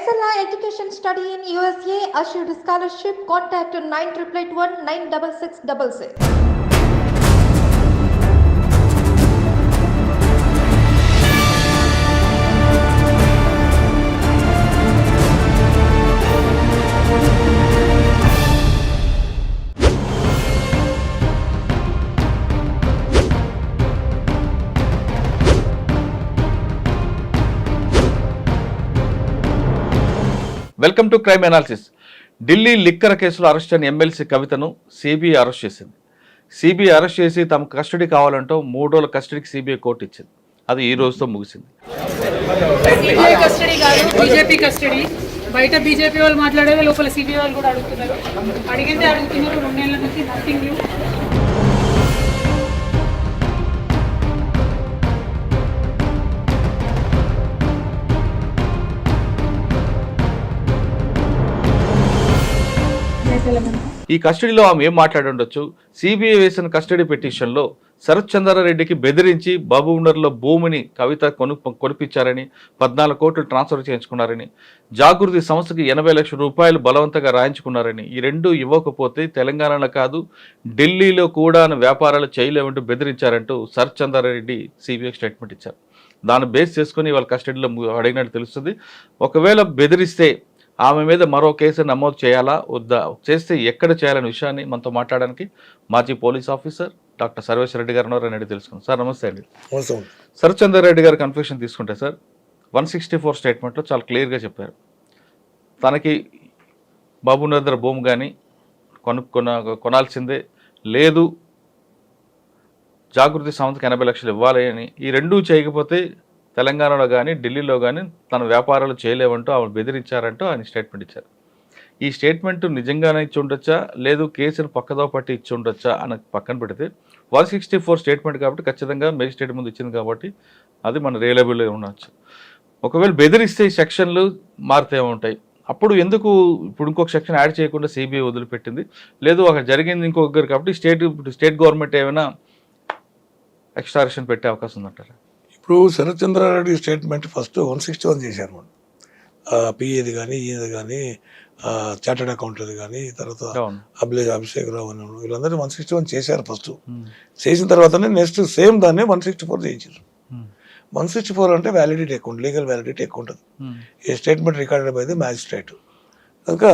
Excella Education Study in USA assured scholarship. Contact 9881 96666. Welcome to crime analysis. Delhi liquor కేసులో arrest అయిన MLC కవితను CBI arrest చేసింది. CBI arrest చేసి తమ custody కావాలంటూ మూడు రోజుల కస్టడీకి సిబిఐ కోర్టు ఇచ్చింది. అది ఈ రోజుతో ముగిసింది. BJP custody. బయట బీజేపీ వాళ్ళు మాట్లాడేది లోపల సిబిఐ వాళ్ళు కూడా అడుగుతున్నారు. అడిగింది అడుగుతున్నారు రెండేళ్ళ నుంచి నథింగ్ ఈ కస్టడీలో ఆమె ఏం మాట్లాడుండొచ్చు? సిబిఐ వేసిన కస్టడీ పిటిషన్లో శరత్ చంద్రారెడ్డికి బెదిరించి బాబునర్లో భూమిని కవిత కొను కొనిపించారని పద్నాలుగు కోట్లు ట్రాన్స్ఫర్ చేయించుకున్నారని జాగృతి సంస్థకి ఎనభై లక్షల రూపాయలు బలవంతంగా రాయించుకున్నారని ఈ రెండు ఇవ్వకపోతే తెలంగాణలో కాదు ఢిల్లీలో కూడా వ్యాపారాలు చేయలేమంటూ బెదిరించారంటూ శరత్ చంద్రారెడ్డి సిబిఐ స్టేట్మెంట్ ఇచ్చారు. దాన్ని బేస్ చేసుకుని వాళ్ళ కస్టడీలో అడిగినట్టు తెలుస్తుంది. ఒకవేళ బెదిరిస్తే ఆమె మీద మరో కేసు నమోదు చేయాలా? వద్దా? చేస్తే ఎక్కడ చేయాలనే విషయాన్ని మనతో మాట్లాడడానికి మాజీ police officer doctor Sarveswara Reddy గారు ఉన్నారు అని అడిగి తెలుసుకున్నాం సార్ నమస్తే అండి. అవసరం సరచందర్ రెడ్డి గారు కన్ఫ్యూషన్ తీసుకుంటే సార్ వన్ సిక్స్టీ ఫోర్ స్టేట్మెంట్లో చాలా క్లియర్గా చెప్పారు. తనకి బాబు నగర్ భూమి కానీ కొను కొన కొనాల్సిందే. లేదు జాగృతి సంస్థకి ఎనభై లక్షలు ఇవ్వాలి అని ఈ రెండూ చేయకపోతే తెలంగాణలో కానీ ఢిల్లీలో కానీ తన వ్యాపారాలు చేయలేవంటూ ఆమె బెదిరించారంటూ ఆయన స్టేట్మెంట్ ఇచ్చారు. ఈ స్టేట్మెంట్ నిజంగానే ఇచ్చి ఉండొచ్చా? లేదు కేసును పక్కదో పట్టి ఇచ్చి ఉండొచ్చా? అని పక్కన పెడితే వన్ సిక్స్టీ ఫోర్ స్టేట్మెంట్ కాబట్టి ఖచ్చితంగా మేజిస్ట్రేట్ ముందు ఇచ్చింది కాబట్టి అది మన రియలబుల్గా ఉండొచ్చు. ఒకవేళ బెదిరిస్తే ఈ సెక్షన్లు మారుతూ ఉంటాయి. అప్పుడు ఎందుకు ఇప్పుడు ఇంకొక సెక్షన్ యాడ్ చేయకుండా సిబిఐ వదిలిపెట్టింది? లేదు అక్కడ జరిగింది ఇంకొకరు కాబట్టి స్టేట్ ఇప్పుడు స్టేట్ గవర్నమెంట్ ఏమైనా ఎక్స్ట్రాక్షన్ పెట్టే అవకాశం ఉందంటారా? ఇప్పుడు Sarathchandrareddy statement first one sixty one చేశారు మనం పిఏది కానీ ఈయనది కానీ చార్టెడ్ అకౌంట్ది కానీ తర్వాత అభిలేజ్ అభిషేక్ రావు అని. వీళ్ళందరూ వన్ సిక్స్టీ వన్ చేశారు ఫస్ట్. చేసిన తర్వాతనే నెక్స్ట్ సేమ్ దాన్ని వన్ సిక్స్టీ ఫోర్ చేయించారు. వన్ సిక్స్టీ ఫోర్ అంటే వ్యాలిడిటీ ఎక్కువ ఉంటుంది లీగల్ వ్యాలిడిటీ ఎక్కువ ఉంటుంది ఈ statement recorded by the magistrate. కనుక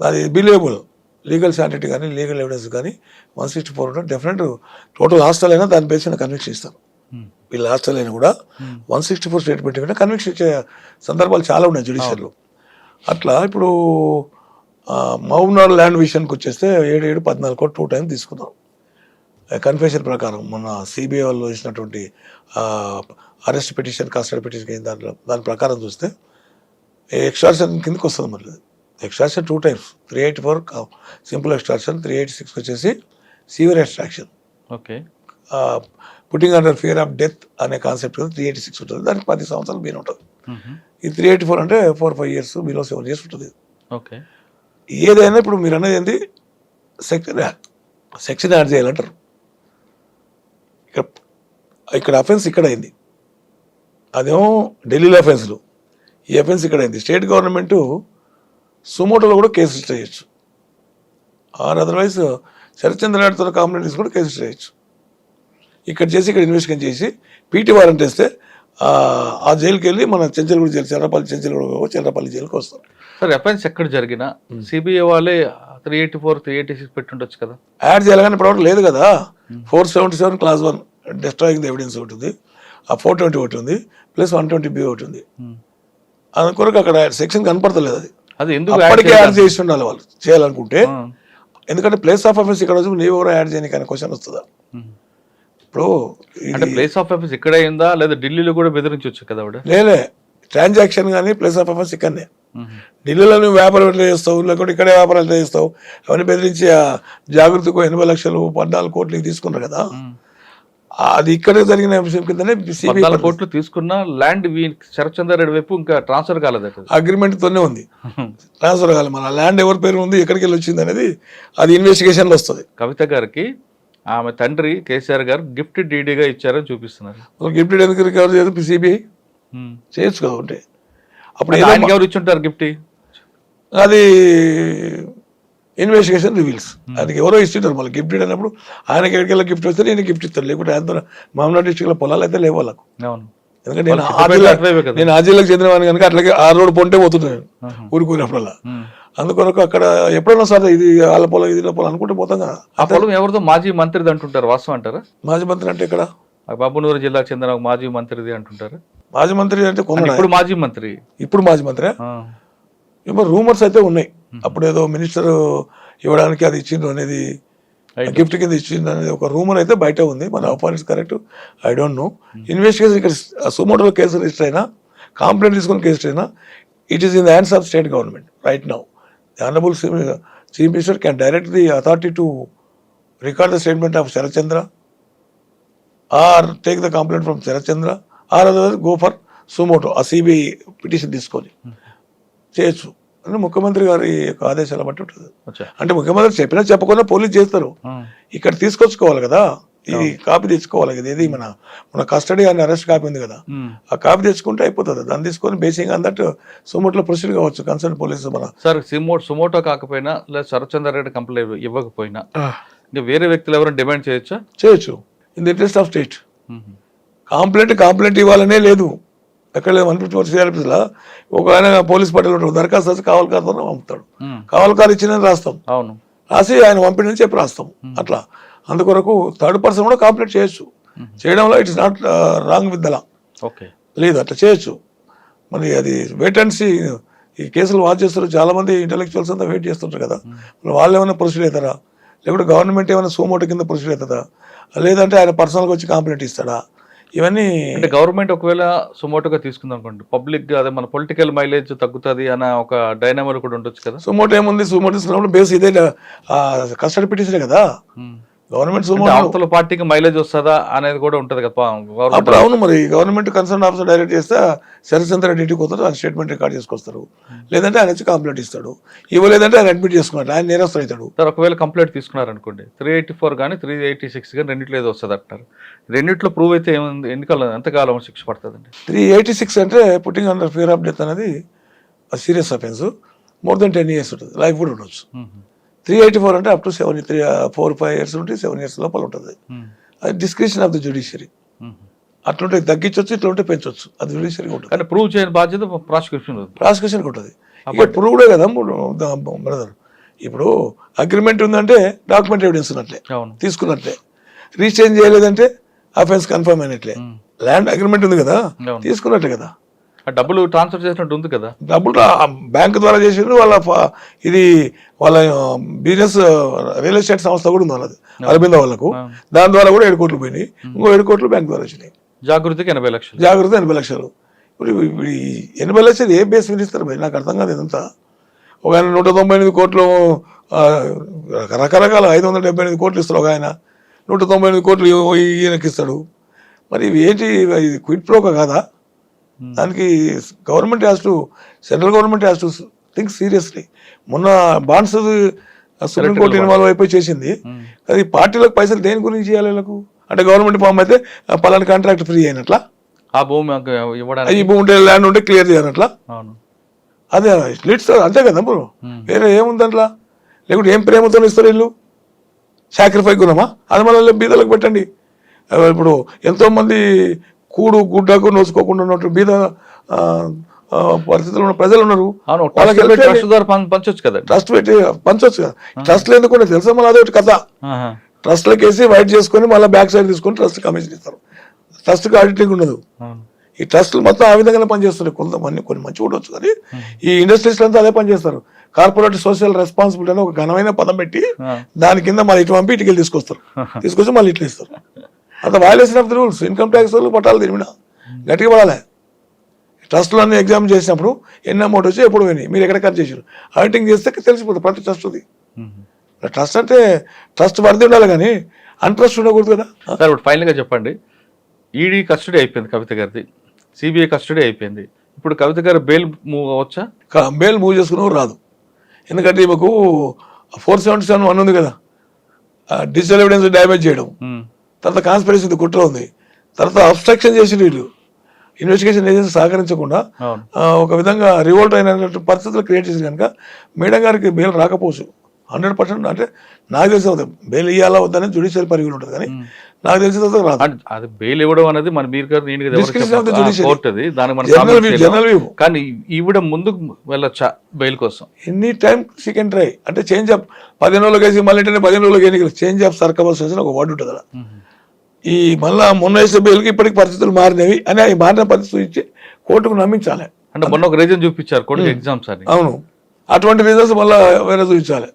అది బిలీవబుల్ లీగల్ శాంటిటీ కానీ లీగల్ ఎవిడెన్స్ కానీ వన్ సిక్స్టీ ఫోర్ ఉంటే డెఫినెట్ టోటల్ హాస్టల్ అయినా దాని బేస్ కన్విక్షన్ ఇస్తారు వీళ్ళ అయినా కూడా వన్ సిక్స్టీ ఫోర్ స్టేట్మెంట్ కంటే కన్విక్షన్ ఇచ్చే సందర్భాలు చాలా ఉన్నాయి జుడిషియర్లో అట్లా ఇప్పుడు మౌనార్ ల్యాండ్ విషయానికి వచ్చేస్తే ఏడు ఏడు పద్నాలుగు కోట్లు టూ టైం తీసుకున్నాం. కన్ఫెషన్ ప్రకారం మొన్న సిబిఐ వాళ్ళు ఇచ్చినటువంటి అరెస్ట్ పిటిషన్ కస్టడీ పిటిషన్ దాంట్లో దాని ప్రకారం చూస్తే ఎక్స్ట్రాక్షన్ కిందకి వస్తుంది మరి extraction two times. Three eighty four simple extraction three eighty six వచ్చేసి severe extraction. Okay. Putting under fear of death అనే కాన్సెప్ట్ త్రీ ఎయిటీ సిక్స్ ఉంటుంది. దానికి పది సంవత్సరాలు బీన్ ఉంటుంది. ఈ త్రీ ఎయిటీ ఫోర్ అంటే four five years below seven years ఉంటుంది. ఓకే. ఏదైనా ఇప్పుడు మీరు అనేది ఏంటి సెక్షన్ సెక్షన్ యాడ్ చేయాలంటారు. ఇక్కడ ఇక్కడ అఫెన్స్ ఇక్కడ అయింది. అదేమో ఢిల్లీలో అఫెన్స్లు ఈ అఫెన్స్ ఇక్కడ అయింది. స్టేట్ గవర్నమెంట్ సుమోటోలో కూడా కేసు రిజిస్టర్ చేయొచ్చు. ఆర్ అదర్వైజ్ శరత్చంద్ర నాయుడుతో కాంప్లైంట్ కూడా కేసు రిజిస్టర్ చేయొచ్చు. ఇక్కడ చేసి ఇక్కడ ఇన్వెస్టిగేషన్ చేసి పీటీ వారెంట్ వేస్తే ఆ, జైలుకి వెళ్ళి మన చెంచలగూడ జైలు చెర్రపల్లి చెంచలగూడ చెర్రపల్లి జైలుకి వస్తారు. సార్ అఫెన్స్ ఎక్కడ జరిగినా సిబిఐ వాళ్ళే three eighty four three eighty six పెట్టుండొచ్చు కదా? యాడ్ చేయాలని ఇప్పుడు లేదు కదా. Four seventy seven clause one destroying the evidence ఒకటి ఉంది. ఆ ఫోర్ ట్వంటీ ఒకటి ఉంది ప్లస్ వన్ ట్వంటీ బి ఒకటి ఉంది. అందుకొరకు అక్కడ సెక్షన్ కనపడతలేదు అది. అది ఎందుకు అప్పటికే యాడ్? చేసి ఉండాలి వాళ్ళు. చేయాలనుకుంటే ఆ. ఎందుకంటే ప్లేస్ ఆఫ్ ఆఫీస్ ఇక్కడ వచ్చి నీవు ఎవరో యాడ్ చేయని కానీ క్వశ్చన్ వస్తుందా. ఇప్పుడు అంటే ప్లేస్ ఆఫ్ ఆఫీస్ ఇక్కడ అయిందా? లేదా ఢిల్లీలో కూడా బెదిరించవచ్చు కదా ఆవిడ? లేలే ట్రాన్సాక్షన్ కానీ ప్లేస్ ఆఫ్ ఆఫీస్ ఇక్కడనే. ఢిల్లీలో నువ్వు వ్యాపారం ఎట్లా చేస్తావు? లేకుంటే ఇక్కడే వ్యాపారం ఎట్లా చేస్తావు? అవన్నీ బెదిరించి ఆ జాగృతికు ఎనభై లక్షలు పద్నాలుగు కోట్లు తీసుకున్నారు కదా. అది ఇక్కడే జరిగిన విషయం కిందనే పద్నాలుగు కోట్లు తీసుకున్న ల్యాండ్ శరత్చంద్ర రెడ్డి వైపు ఇంకా ట్రాన్స్ఫర్ కాలేదట అగ్రిమెంట్ తోనే ఉంది. ట్రాన్స్ఫర్ కావాలి మన ల్యాండ్ ఎవరి పేరు ఉంది? ఎక్కడికి వెళ్ళి వచ్చింది అనేది అది ఇన్వెస్టిగేషన్లో వస్తుంది. కవిత గారికి ఆమె తండ్రి కేసీఆర్ గారు గిఫ్ట్ డీడీగా ఇచ్చారని చూపిస్తున్నారు. గిఫ్ట్ ఎందుకు రికవర్ చేయదు సిబిఐ. చేయొచ్చు కదా ఉంటే. అప్పుడు ఆయనకి ఎవరు ఇచ్చుంటారు గిఫ్ట్? అది ఇన్వెస్టిగేషన్ రివీల్స్ ఆయనకి ఎవరో ఇస్తుంటారు మళ్ళీ గిఫ్ట్ అన్నప్పుడు. ఆయనకి ఎక్కడికెళ్ళి గిఫ్ట్ వస్తే నేను గిఫ్ట్ ఇస్తాను. లేకుంటే ఆయనతో మామూలు డిస్ట్రిక్ట్లో పొలాలు అయితే లేవు వాళ్ళకు. ఎందుకంటే నేను వాళ్ళకి ఆ పెద్దపల్లి జిల్లా అటువైపే కదా. నేను ఆ జిల్లాకు చెందినవాడిని కనుక అట్లాగే ఆ రోడ్ పొంటే పోతున్నాను. ఊరుకున్నప్పుడల్లా ఉమ్. అందుకొరకు అక్కడ ఎప్పుడైనా సరే ఇది వాళ్ళ పొలం ఇది పొలం అనుకుంటే పోతాం కదా ఆ పొలం ఎవరిదో మాజీ మంత్రిది అంటుంటారు వాస్తవం అంటారా? మాజీ మంత్రి అంటే ఇక్కడ? బాబునూరు జిల్లాకు చెందిన ఒక మాజీ మంత్రిది అంటుంటారు? మాజీ మంత్రి అంటే ఇప్పుడు మాజీ మంత్రి. ఇప్పుడు మాజీ మంత్రి? రూమర్స్ అయితే ఉన్నాయి. అప్పుడు ఏదో మినిస్టర్ ఇవ్వడానికి అది ఇచ్చిండ్రు అనేది. గిఫ్ట్ కింద ఇచ్చిండ్రు అనేది ఒక రూమర్ అయితే బయట ఉంది. మన appoints correct? I don't know. Investigation ఇక్కడ సుమోటోలో కేసు రిజిస్టర్ అయినా కాంప్లైంట్ తీసుకుని కేసు అయినా it is in the hands of state government right now the honourable chief minister can direct the authority to record the statement of Sarathchandra or take the complaint from Sarathchandra or other go for suo motu ఆ CBI petition తీసుకొని చేయొచ్చు అని ముఖ్యమంత్రి గారి యొక్క ఆదేశాల బట్టి ఉంటుంది. అంటే ముఖ్యమంత్రి చెప్పినా చెప్పకుండా పోలీస్ చేస్తారు. ఇక్కడ తీసుకొచ్చుకోవాలి కదా ఇది కాపీ తెచ్చుకోవాలి కదా ఇది మన మన కస్టడీ అని అరెస్ట్ కాపీ ఉంది కదా. ఆ కాపీ తెచ్చుకుంటే అయిపోతుంది. దాన్ని తీసుకొని బేసిక్ అందట్టు సుమోట్లో ప్రొసీడ్ కావచ్చు కన్సర్న్ పోలీసు మన సార్ సిమో సుమోటో కాకపోయినా లేదా శరత్చంద్ర రెడ్డి కంప్లైంట్ ఇవ్వకపోయినా ఇంకా వేరే వ్యక్తులు ఎవరైనా డిమాండ్ చేయొచ్చా? చేయొచ్చు. In the interest of state. Complaint complaint ఇవ్వాలనే లేదు. ఎక్కడ లేదు వన్ ఫిఫ్టీ ఫోర్ సిఆర్పిస్లో ఒక ఆయన పోలీస్ పట్టేలు ఉంటాడు. దరఖాస్తు వచ్చి కావాలి కాదు పంపుతాడు. కావాలి కారు ఇచ్చిన రాస్తాం. అవును. రాసి ఆయన పంపిణీ చెప్పి రాస్తాం. అట్లా. అందుకొరకు థర్డ్ పర్సన్ కూడా కాంప్లీట్ చేయొచ్చు. చేయడంలో it's not wrong with okay లేదు అట్లా చేయొచ్చు. మరి అది వెయిట్ అండ్ సీ ఈ కేసులు వాచ్ చేస్తారు చాలా మంది ఇంటలెక్చువల్స్ అంతా వెయిట్ చేస్తుంటారు కదా. మరి వాళ్ళు ఏమైనా ప్రొసీడ్ అవుతారా? లేకుంటే గవర్నమెంట్ ఏమైనా సోమోట కింద ప్రొసీడ్ అవుతుందా? లేదంటే ఆయన పర్సనల్గా వచ్చి కంప్లైంట్ ఇస్తాడా? ఇవన్నీ అంటే గవర్నమెంట్ ఒకవేళ సుమోటోగా తీసుకుందాం అనుకోండి. పబ్లిక్ అదే మన పొలిటికల్ మైలేజ్ తగ్గుతుంది అన్న ఒక డైనామర్ కూడా ఉండొచ్చు కదా. సుమోటో ఏముంది? సుమోటో బేస్ ఇదే కస్టడీ పిటిషనే కదా. గవర్నమెంట్ అవతల పార్టీకి మైలేజ్ వస్తుందా అనేది కూడా ఉంటది కదా అప్పుడు అవును మరి గవర్నమెంట్ కన్సర్న్ ఆఫీసర్ డైరెక్ట్ చేస్తే శరచంద్ర రెడ్డి ఇంటికి పోతారు ఆయన స్టేట్మెంట్ రికార్డ్ చేసుకొస్తారు. లేదంటే ఆయన వచ్చి కంప్లైంట్ ఇస్తాడు. ఇవ్వలేదంటే ఆయన అడ్మిట్ చేసుకున్నాడు ఆయన నేరస్తులు అవుతాడు. సార్ ఒకవేళ కంప్లైంట్ తీసుకున్నారనుకోండి త్రీ ఎయిటీ ఫోర్ కానీ త్రీ ఎయిటీ సిక్స్ కానీ రెండిట్లో ఏదో వస్తుంది అంటారు రెండిట్లో ప్రూవ్ అయితే ఏముంది ఎన్నికల ఎంతకాలం శిక్ష పడుతుందండి? త్రీ ఎయిటీ సిక్స్ అంటే putting under fear of death అనేది serious offence more than ten years ఉంటుంది. లైఫ్ కూడా ఉండొచ్చు. త్రీ ఎయిటీ ఫోర్ అంటే up to seven three four five years ఉంటే సెవెన్ ఇయర్స్ లోపల ఉంటుంది. అది డిస్క్రిప్షన్ ఆఫ్ ద జ్యుడిషియరీ. అట్లుంటే తగ్గించవచ్చు ఇట్లా ఉంటే పెంచవచ్చు అది జ్యుడిషియరీగా ఉంటుంది. కానీ ప్రూవ్ చేయని బాధ్యత ప్రాసిక్యూషన్ ఉంది ప్రాసిక్యూషన్కి ఉంటుంది. ఇక ప్రూవ్డే కదా బ్రదర్? ఇప్పుడు అగ్రిమెంట్ ఉందంటే డాక్యుమెంట్ ఎవిడెన్స్ ఉన్నట్లే. తీసుకున్నట్లే. రీచేంజ్ చేయలేదంటే అఫెన్స్ కన్ఫర్మ్ అయినట్లే. ల్యాండ్ అగ్రిమెంట్ ఉంది కదా అవును. తీసుకున్నట్లే కదా. డబ్బులు ట్రాన్స్ఫర్ చేసినట్టు ఉంది కదా. డబ్బులు బ్యాంక్ ద్వారా చేసిండ్రు వాళ్ళ ఇది వాళ్ళ బిజినెస్ రియల్ ఎస్టేట్ సంస్థ కూడా ఉంది వాళ్ళది అరబింద వాళ్ళకు. దాని ద్వారా కూడా ఏడు కోట్లు పోయినాయి. ఇంకో ఏడు కోట్లు బ్యాంక్ ద్వారా వచ్చినాయి. జాగృతికి ఎనభై లక్షలు. జాగ్రత్త ఎనభై లక్షలు. ఇప్పుడు ఎనభై లక్షలు ఏ బేస్ మీద ఇస్తారు మరి? నాకు అర్థం కాదు ఇదంతా. ఒక ఆయన నూట తొంభై ఎనిమిది కోట్లు రకరకాల ఐదు వందల డెబ్బై ఎనిమిది కోట్లు ఇస్తారు ఒక ఆయన. నూట తొంభై ఎనిమిది కోట్లు ఈయనకి ఇస్తాడు. మరి ఇవి ఏంటి ఇది క్విట్ ప్రోక కాదా? దానికి government has to central government has to think seriously మొన్న బాండ్స్ సుప్రీంకోర్టు ఇన్వాల్వ్ అయిపోయి చేసింది. ఉమ్. అది పార్టీలకు పైసలు దేని గురించి ఇవ్వాలి వీళ్ళకు? అంటే గవర్నమెంట్ ఫామ్ అయితే పలానా కాంట్రాక్ట్ ఫ్రీ అయినట్లా? ఆ భూమి ఈ భూమి ఉంటే ల్యాండ్ ఉంటే క్లియర్ చేయనట్లా? అవును. అదే లిట్స్ అంతే కదా బ్రో. Hmm. వేరే ఏముంది అట్లా లేకుంటే ఏం ప్రేమతో ఇస్తారు వీళ్ళు? సాక్రిఫై గుణమా అది మళ్ళీ బీదలకు పెట్టండి. ఇప్పుడు ఎంతో మంది కూడు గుడ్డకు నోచుకోకుండా ఉన్నట్టు బీద ఆ, పరిస్థితుల్లో ఉన్న ప్రజలు ఉన్నారు. వాళ్ళకి ట్రస్ట్ వెళ్ళి ట్రస్ట్ ద్వారా పం- పంచొచ్చు కదండి ట్రస్ట్ పెట్టి పంచవచ్చు కదా. ట్రస్ట్లు ఎందుకు కూడా తెలుసా మళ్ళీ అదొకటి కథ. ఆహా. ట్రస్ట్లకు వేసి వైట్ చేసుకొని మళ్ళీ బ్యాక్ సైడ్ తీసుకొని ట్రస్ట్ కమిషన్ ఇస్తారు. ట్రస్ట్కి ఆడిటింగ్ ఉండదు. ఈ ట్రస్టులు మొత్తం ఆ విధంగానే పనిచేస్తున్నాయి. కొంతమంది కొన్ని మంచి ఉండొచ్చు కానీ ఈ ఇండస్ట్రీస్ అంతా అదే పనిచేస్తారు. కార్పొరేట్ సోషల్ రెస్పాన్సిబిలిటీ అని ఒక ఘనమైన పదం పెట్టి. దాని కింద మళ్ళీ ఇటు పంపి ఇటుకెళ్ళి తీసుకొస్తారు. తీసుకొచ్చి మళ్ళీ ఇట్లా ఇస్తారు. అంత violation of the rules income tax వాళ్ళు పట్టాలి తిరిగిన గట్టిగా పడాలి. ట్రస్ట్లో అన్ని ఎగ్జామ్ చేసినప్పుడు ఎన్ని అమౌంట్ వచ్చి ఎప్పుడు పోయినాయి. మీరు ఎక్కడ ఖర్చు చేసారు ఆడిటింగ్ చేస్తే తెలిసిపోతుంది ప్రతి ట్రస్ట్ ఉంది ఉమ్. ట్రస్ట్ అంటే ట్రస్ట్ వర్ది ఉండాలి కానీ అన్ట్రస్ట్ ఉండకూడదు కదా. సార్ ఇప్పుడు ఫైనల్గా చెప్పండి. ఈడీ కస్టడీ అయిపోయింది కవిత గారిది. సిబిఐ కస్టడీ అయిపోయింది. ఇప్పుడు కవిత గారు బెయిల్ మూవ్ అవ్వచ్చా? కా- బెయిల్ మూవ్ చేసుకున్నవారు రాదు. ఎందుకంటే ఈమెకు ఫోర్ సెవెంటీ సెవెన్ వన్ ఉంది కదా. డిజిటల్ ఎవిడెన్స్ డ్యామేజ్ చేయడం. తర్వాత కాన్స్పిరసీ కుట్ర ఉంది. తర్వాత అబ్స్ట్రక్షన్ చేసి వీళ్ళు. ఇన్వెస్టిగేషన్ ఏజెన్సీ సహకరించకుండా ఒక విధంగా రివోల్ట్ అయినటువంటి పరిస్థితులు క్రియేట్ చేసి కనుక మేడం గారికి బెయిల్ రాకపోవచ్చు. హండ్రెడ్ పర్సెంట్ అంటే నాకు తెలిసి అవుతుంది బెయిల్ ఇవ్వాలా వద్దని జుడిషియల్ పరిగణలు ఉంటుంది కానీ నాకు తెలిసి అవుతుంది రాదు. అంటే అది బెయిల్ ఇవ్వడం అనేది మన మీరు గారు నేను జనరల్ వ్యూ కానీ ఈవిడ ముందుకు వెళ్ళొచ్చా బెయిల్ కోసం? Any time she can try అంటే చేంజ్ ఆఫ్ పదిహేను రోజులకి వేసి మళ్ళీ పదిహేను రోజులకి ఎన్నికలు. చేంజ్ ఆఫ్ సర్కమస్టెన్స్ ఒక వర్డ్ ఉంటుంది అలా. ఈ మళ్ళా మొన్న వేసే బెయిల్కి ఇప్పటికి పరిస్థితులు మారినవి అని ఆ మారిన పరిస్థితులు ఇచ్చి కోర్టుకు నమ్మించాలి. అంటే మొన్న ఒక రీజన్ చూపించారు కొడుకు ఎగ్జామ్స్ అని. అవును. అటువంటి రీజన్స్ మళ్ళీ వేరే చూపించాలి.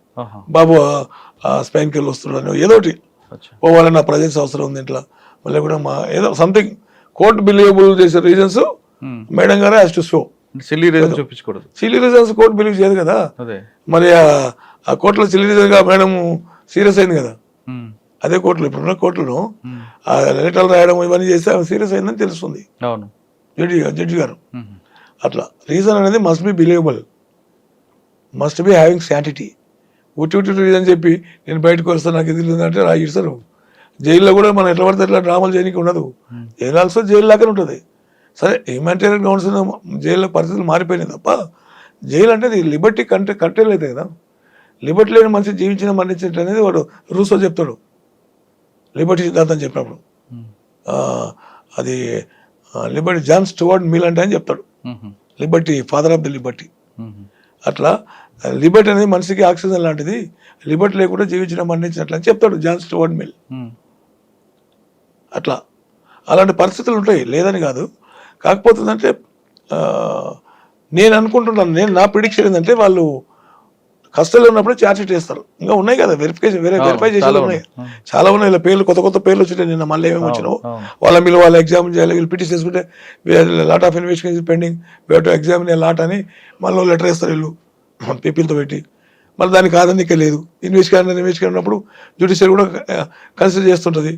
బాబు స్పెయిన్కి వెళ్ళి వస్తున్నాడు. ఏదో ఒకటి. పోవాలని నా ప్రజెన్స్ అవసరం ఉంది ఇంట్లో. మళ్ళీ కూడా మా ఏదో సంథింగ్ కోర్టు బిలీవబుల్ చేసే రీజన్స్. మేడం గారే has to show silly reason చూపించకూడదు. సిల్లీ రీజన్స్ కోర్టు బిలీవ్ చేయదు కదా. మరి ఆ- కోర్టులో సిల్లీ రీజన్గా మేడం సీరియస్ అయింది కదా. అదే కోర్టులో ఇప్పుడున్న కోర్టులో ఉమ్. ఆ లెటర్లు రాయడం ఇవన్నీ చేస్తే ఆమె సీరియస్ అయిందని తెలుస్తుంది. జడ్జి జడ్జి గారు. అట్లా. రీజన్ అనేది must be believable must be having sanctity ఉట్టి ఉట్టి రీజన్ చెప్పి నేను బయటకు వస్తాను నాకు ఇది లేదు అంటే రాయిస్తారు జైల్లో కూడా మనం ఎట్లా పడితే ఎట్లా డ్రామాలు చేయడానికి ఉండదు. జైలు ఆల్సో జైలు లాగానే ఉంటుంది. సరే హ్యూమానిటేరియన్ గ్రౌండ్స్ జైల్లో పరిస్థితులు మారిపోయినాయి తప్ప జైలు అంటే లిబర్టీ కంటే కట్టేలు అవుతాయి కదా. లిబర్టీ లేని మనిషి జీవించిన మరణించినట్లు అనేది వాడు రూసో చెప్తాడు. లిబర్టీ సిద్ధాంతం చెప్పినప్పుడు. అది లిబర్టీ జాన్ స్టువర్డ్ మీల్ అంటే అని చెప్తాడు. Liberty father of the liberty. అట్లా లిబర్టీ అనేది మనిషికి ఆక్సిజన్ లాంటిది. లిబర్టీ లేకుండా జీవించడం మరణించినట్లు అని చెప్తాడు జాన్ స్టువర్డ్ మిల్. అట్లా. అలాంటి పరిస్థితులు ఉంటాయి. లేదని కాదు. కాకపోతే ఏంటంటే ఆ, నేను అనుకుంటున్నాను. నేను నా ప్రిడిక్షన్ ఏంటంటే వాళ్ళు కష్టంలో ఉన్నప్పుడు ఛార్జ్ షీట్ వేస్తారు ఇంకా ఉన్నాయి కదా వెరిఫికేషన్ వేరే వెరిఫై చేసేది చాలా ఉన్నాయి. చాలా ఉన్నాయి ఇలా పేర్లు కొత్త కొత్త పేర్లు వచ్చినాయి నిన్న మళ్ళీ ఏమేమి వచ్చినావు. వాళ్ళ మీద వాళ్ళ ఎగ్జామ్ చేయాలి వీళ్ళు పిటిషన్ చేసుకుంటే lot of investigation pending we to examine lot అని మళ్ళీ లెటర్ వేస్తారు వీళ్ళు. పీపుల్తో పెట్టి. మళ్ళీ దానికి కాదనికే లేదు. ఇన్వెస్టిగేషన్ ఇన్వెస్టిగేషన్ ఉన్నప్పుడు జ్యుడిషియల్ కూడా కన్సిడర్ చేస్తుంటుంది.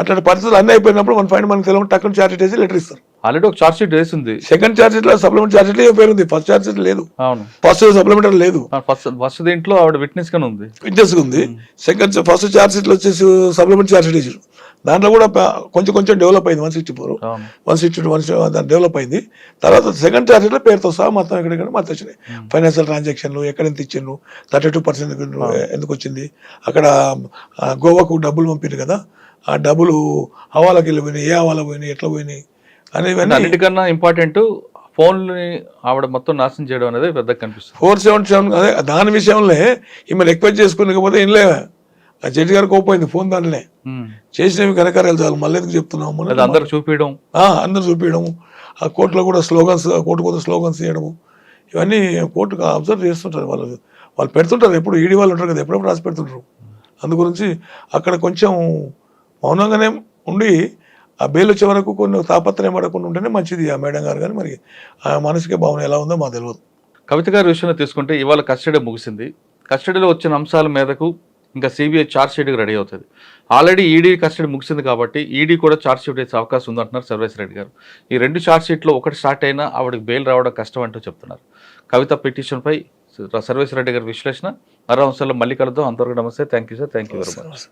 అట్లాంటి పరిస్థితులు అన్నీ అయిపోయినప్పుడు మన ఫైన్ మనకి తెలియదు టక్కున ఛార్జ్ వేసి లెటర్ ఇస్తారు. ఆల్రెడీ ఒక చార్జ్ షీట్ వేసింది. సెకండ్ ఛార్జ్ షీట్లో సప్లిమెంట్ ఛార్జ్ షీట్ పేరు ఉంది? ఫస్ట్ ఛార్జ్ షీట్ లేదు. అవును. ఫస్ట్ సప్లిమెంటరీ లేదు. ఫస్ట్ ఫస్ట్ దీంట్లో ఆవిడ విట్నెస్ గానే ఉంది. విట్నెస్ ఉంది. సెకండ్ ఫస్ట్ ఛార్జ్ షీట్లో వచ్చేసి సప్లిమెంట్ ఛార్జ్ షీట్ ఇచ్చారు. దాంట్లో కూడా కొంచెం కొంచెం డెవలప్ అయింది. One sixty four one sixty two one దాని డెవలప్ అయింది. తర్వాత సెకండ్ ఛార్జ్ షీట్లో పేరుతో సహా మొత్తం ఎక్కడెక్కడ మొత్తం వచ్చినాయి. ఫైనాన్షియల్ ట్రాన్సాక్షన్లు ఎక్కడ ఎంత ఇచ్చిండ్రు? థర్టీ టూ పర్సెంట్ ఎందుకు వచ్చింది? అక్కడ గోవాకు డబ్బులు పంపారు కదా. ఆ డబ్బులు హవాలాకి వెళ్ళి పోయినాయి ఏ హవాలా పోయినాయి? ఎట్లా పోయినాయి? అన్నిటికన్నా ఇంపార్టెంట్ ఫోన్ని ఆవిడ మొత్తం నాశనం చేయడం అనేది పెద్దగా కనిపిస్తుంది. ఫోర్ సెవెన్ సెవెన్ అదే దాని విషయంలో ఈమె రిక్వెస్ట్ చేసుకునకపోతే ఏం లేవా. ఆ జడ్జి గారికి కోపోయింది ఫోన్ దానిలే. చేసినవి కనకారాలు చాలు మళ్ళీ ఎందుకు చెప్తున్నాము అది అందరు చూపించడం అందరు చూపించడము ఆ కోర్టులో కూడా స్లోగన్స్ కోర్టు కోసం స్లోగన్స్ చేయడము ఇవన్నీ కోర్టుకు అబ్జర్వ్ చేస్తుంటారు వాళ్ళు. వాళ్ళు పెడుతుంటారు ఎప్పుడు ఈడీ వాళ్ళు ఉంటారు కదా ఎప్పుడప్పుడు రాసి పెడుతుంటారు. అందు గురించి అక్కడ కొంచెం మౌనంగానే ఉండి ఆ బెయిల్ వచ్చే వరకు కొన్ని తాపత్రయం పడకుండా ఉంటేనే మంచిది. ఆ మేడం గారు కానీ మరి ఆ మానసిక భావన ఎలా ఉందో మాకు తెలియదు కవిత గారి విషయంలో తీసుకుంటే ఇవాళ కస్టడీ ముగిసింది. కస్టడీలో వచ్చిన అంశాల మీదకు ఇంకా సిబిఐ ఛార్జ్ షీట్కి రెడీ అవుతుంది. ఆల్రెడీ ఈడీ కస్టడీ ముగిసింది కాబట్టి ఈడీ కూడా ఛార్జ్ షీట్ వేసే అవకాశం ఉందంటున్నారు సర్వేస్ రెడ్డి గారు. ఈ రెండు ఛార్జ్ షీట్లో ఒకటి స్టార్ట్ అయినా ఆవిడకి బెయిల్ రావడం కష్టం అంటూ చెప్తున్నారు. కవిత పిటిషన్పై సర్వేస్ రెడ్డి గారి విశ్లేషణ. మరో అంశాల్లో మళ్ళీ కలుద్దాం. అంతవరకు నమస్తే. Thank you sir thank you very much